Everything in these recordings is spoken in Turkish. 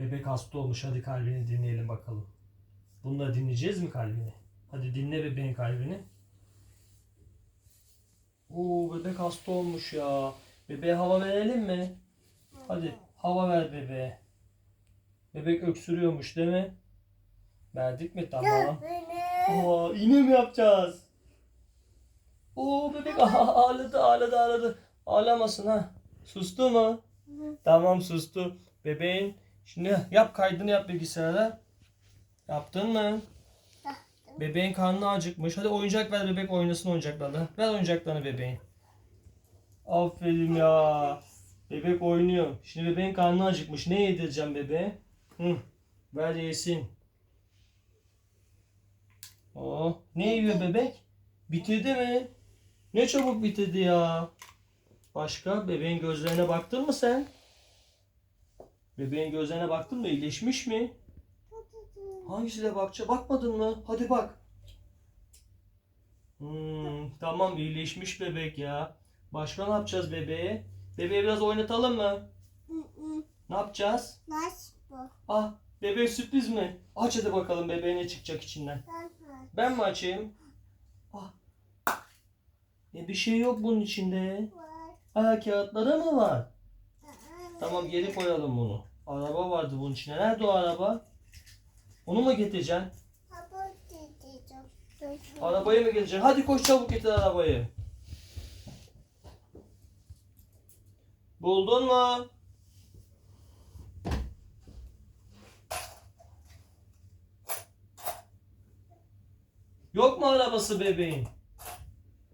Bebek hasta olmuş. Hadi kalbini dinleyelim bakalım. Bununla dinleyeceğiz mi kalbini? Hadi dinle bebeğin kalbini. Oo bebek hasta olmuş ya. Bebeğe hava verelim mi? Hadi hava ver bebeğe. Bebek öksürüyormuş değil mi? Verdik mi? Tamam. Aa, iğne mi yapacağız? Oo bebek ağladı ağladı ağladı. Ağlamasın ha. Sustu mu? Tamam sustu. Bebeğin şimdi yap kaydını yap bilgisayara. Yaptın mı? Bebeğin karnı acıkmış. Hadi oyuncak ver bebek oynasın oyuncaklarla. Ver oyuncaklarını bebeğin. Aferin ya. Bebek oynuyor. Şimdi bebeğin karnı acıkmış. Ne yedireceğim bebeğe? Hı. Ver yesin. Oh, ne yiyor bebek? Bitirdi mi? Ne çabuk bitirdi ya. Başka bebeğin gözlerine baktın mı sen? Bebeğin gözlerine baktın mı? İyileşmiş mi? Hangisine bakacak? Bakmadın mı? Hadi bak. Hmm, tamam iyileşmiş bebek ya. Başka ne yapacağız bebeğe? Bebeği biraz oynatalım mı? Ne yapacağız? Ah, bebeğe sürpriz mi? Aç hadi bakalım bebeğe ne çıkacak içinden. Ben mi açayım? Ah. E bir şey yok bunun içinde. Aa kağıtları mı var? Tamam geri koyalım bunu. Araba vardı bunun içinde. Nerede o araba? Onu mu getireceksin? Arabayı mı getireceksin? Hadi koş çabuk getir arabayı. Buldun mu? Yok mu arabası bebeğin?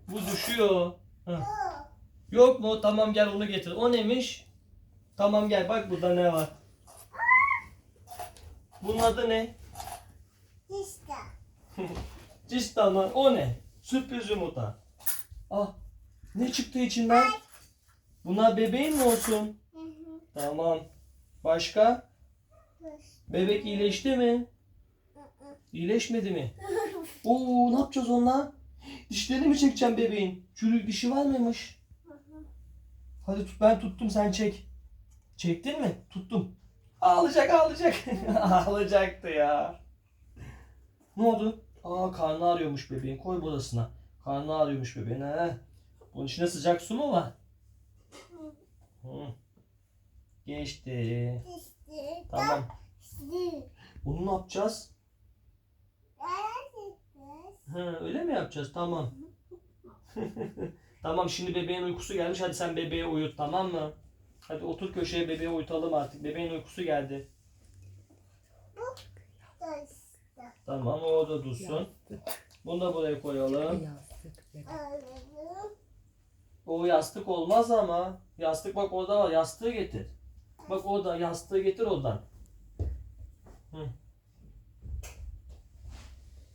Bu düşüyor. Heh. Yok mu? Tamam gel onu getir. O neymiş? Tamam gel bak burada ne var. Bunun adı ne? İşte. Cista mı? O ne? Sürpriz yumurta. Ah. Ne çıktı içinden? Bunlar bebeğin mi olsun? Tamam. Başka? Bebek iyileşti mi? İyileşmedi mi? Oo ne yapacağız onunla? Dişlerini mi çekeceğim bebeğin? Çürük dişi var mıymış? Hadi tut ben tuttum sen çek. Çektin mi? Tuttum. Ağlayacak ağlayacak. Ağlayacaktı ya. Ne oldu? Aa karnı ağrıyormuş bebeğin. Koy burasına. Karnı ağrıyormuş bebeğin. He. Bunun içinde sıcak su mu var? Hı. Geçti. Tamam. Bunu ne yapacağız? Ha, öyle mi yapacağız? Tamam. tamam şimdi bebeğin uykusu gelmiş. Hadi sen bebeği uyut tamam mı? Hadi otur köşeye bebeği uyutalım artık. Bebeğin uykusu geldi. Tamam o da dursun. Bunu da buraya koyalım. O yastık olmaz ama. Yastık bak orada var. Yastığı getir. Bak orada yastığı getir oradan. Hı.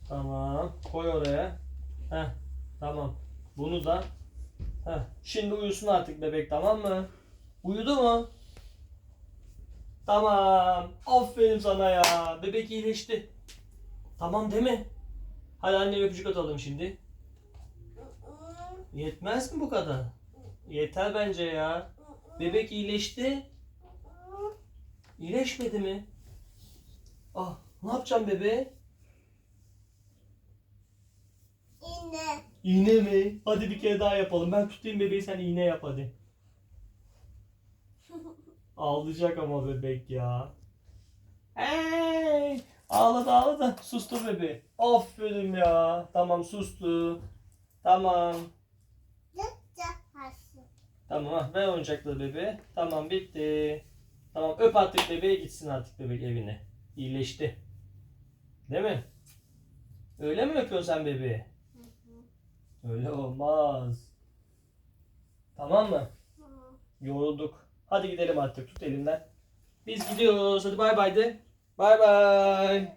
Tamam. Koy oraya. Heh. Tamam. Bunu da. Heh. Şimdi uyusun artık bebek tamam mı? Uyudu mu? Tamam. Aferin sana ya. Bebek iyileşti. Tamam değil mi? Hadi anne öpücük atalım şimdi. Yetmez mi bu kadar? Yeter bence ya. Bebek iyileşti. İyileşmedi mi? Ah, ne yapacağım bebeğe? İğne. İğne mi? Hadi bir kere daha yapalım. Ben tutayım bebeği sen iğne yap hadi. Ağlayacak ama bebek ya. Hey! Ağladı ağladı. Sustu bebeği. Aferin ya. Tamam sustu. Tamam. Tamam ha, ver oyuncakları bebeğe. Tamam bitti. Tamam öp artık bebeğe gitsin artık bebek evine. İyileşti. Değil mi? Öyle mi öpüyorsun sen bebeği? Öyle olmaz. Tamam mı? Yorulduk. Hadi gidelim artık tut elimden. Biz gidiyoruz. Hadi bay bay de. Bay bay.